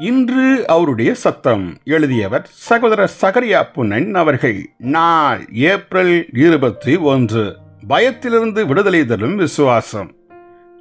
இன்று அவருடைய சத்தம். எழுதியவர் சகோதரர் சகரியா புன்னன் அவர்கள். நாள் ஏப்ரல் இருபத்தி ஒன்று. பயத்திலிருந்து விடுதலை தரும் விசுவாசம்.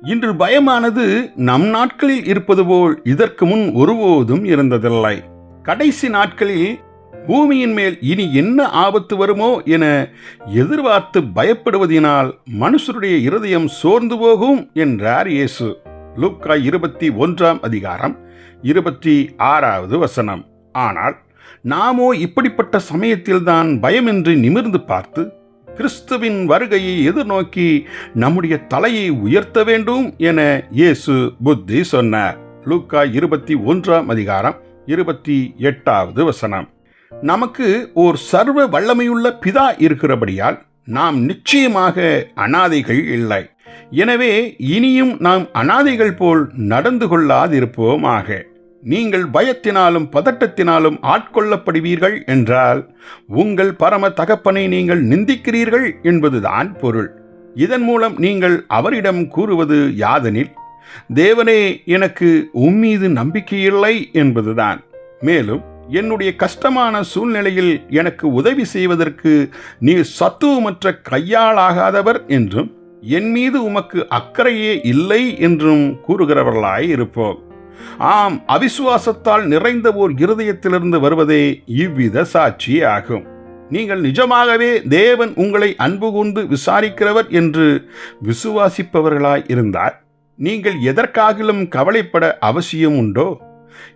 இன்று பயமானது நம் நாட்களில் இருப்பது போல் இதற்கு முன் ஒருபோதும் இருந்ததில்லை. கடைசி நாட்களில் பூமியின் மேல் இனி என்ன ஆபத்து வருமோ என எதிர்பார்த்து பயப்படுவதினால் மனுஷருடைய இருதயம் சோர்ந்து போகும் என்றார் இயேசு. லூக்கா இருபத்தி ஒன்றாம் அதிகாரம் இருபத்தி ஆறாவது வசனம். ஆனால் நாமோ இப்படிப்பட்ட சமயத்தில்தான் பயமின்றி நிமிர்ந்து பார்த்து கிறிஸ்துவின் வருகையை எதிர்நோக்கி நம்முடைய தலையை உயர்த்த வேண்டும் என இயேசு புத்தி சொன்னார். லூக்கா இருபத்தி ஒன்றாம் அதிகாரம் இருபத்தி எட்டாவது வசனம். நமக்கு ஓர் சர்வ வல்லமையுள்ள பிதா இருக்கிறபடியால் நாம் நிச்சயமாக அனாதைகள் இல்லை. எனவே இனியும் நாம் அனாதைகள் போல் நடந்து கொள்ளாதிருப்போமாக. நீங்கள் பயத்தினாலும் பதட்டத்தினாலும் ஆட்கொள்ளப்படுவீர்கள் என்றால் உங்கள் பரம தகப்பனை நீங்கள் நிந்திக்கிறீர்கள் என்பதுதான் பொருள். இதன் மூலம் நீங்கள் அவரிடம் கூறுவது யாதெனில் தேவனே எனக்கு உம்மீது நம்பிக்கையில்லை என்பதுதான். மேலும் என்னுடைய கஷ்டமான சூழ்நிலையில் எனக்கு உதவி செய்வதற்கு நீர் சத்துவமற்ற கையாளாகாதவர் என்றும் என் மீது உமக்கு அக்கறையே இல்லை என்றும் கூறுகிறவர்களாய் இருப்போம். ஆம் அவிசுவாசத்தால் நிறைந்த ஓர் இருதயத்திலிருந்து வருவதே இவ்வித சாட்சி ஆகும் நீங்கள் நிஜமாகவே தேவன் உங்களை அன்பு கூர்ந்து விசாரிக்கிறவர் என்று விசுவாசிப்பவர்களாய் இருந்தால் நீங்கள் எதற்காகிலும் கவலைப்பட அவசியம் உண்டோ?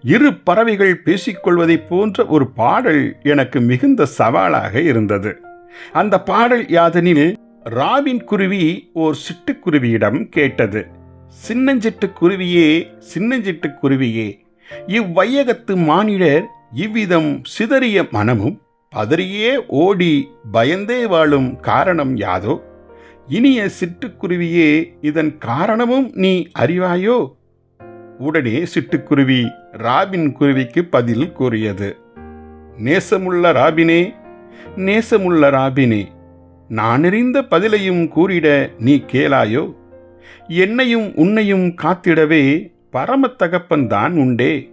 இரு பறவைகள் பேசிக்கொள்வதைப் போன்ற ஒரு பாடல் எனக்கு மிகுந்த சவாலாக இருந்தது. அந்த பாடல் யாதெனில் ராபின் குருவி ஓர் சிட்டுக்குருவியிடம் கேட்டது. சின்னஞ்சிட்டு குருவியே சின்னஞ்சிட்டு குருவியே இவ்வையகத்து மானிடர் இவ்விதம் சிதறிய மனமும் பதறியே ஓடி பயந்தே வாழும் காரணம் யாதோ? இனிய சிட்டுக்குருவியே இதன் காரணமும் நீ அறிவாயோ? உடனே சிட்டுக்குருவி ராபின் குருவிக்கு பதில் கூறியது. நேசமுள்ள ராபினே நேசமுள்ள ராபினே நான் அறிந்த பதிலையும் கூறிட நீ கேளாயோ? என்னையும் உன்னையும் காத்திடவே பரமத்தகப்பன் தான் உண்டே.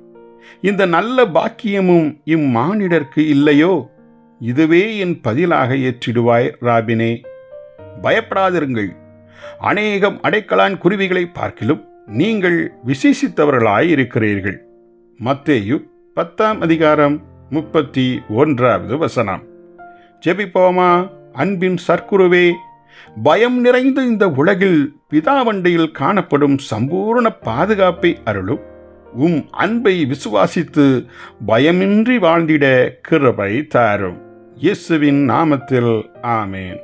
இந்த நல்ல பாக்கியமும் இம்மானிடர்க்கு இல்லையோ? இதுவே என் பதிலாக ஏற்றிடுவாய் ராபினே. பயப்படாதிருங்கள். அநேகம் அடைக்கலான் குருவிகளை பார்க்கிலும் நீங்கள் விசேஷித்தவர்களாய் இருக்கிறீர்கள். மத்தேயு பத்தாம் அதிகாரம் முப்பத்தி ஒன்றாவது வசனம். ஜெபிப்போமா? அன்பின் சர்க்குருவே பயம் நிறைந்த இந்த உலகில் பிதாவண்டையில் காணப்படும் சம்பூர்ண பாதுகாப்பை அருளும். உம் அன்பை விசுவாசித்து பயமின்றி வாழ்ந்திட கிருபை தாரும். இயேசுவின் நாமத்தில் ஆமேன்.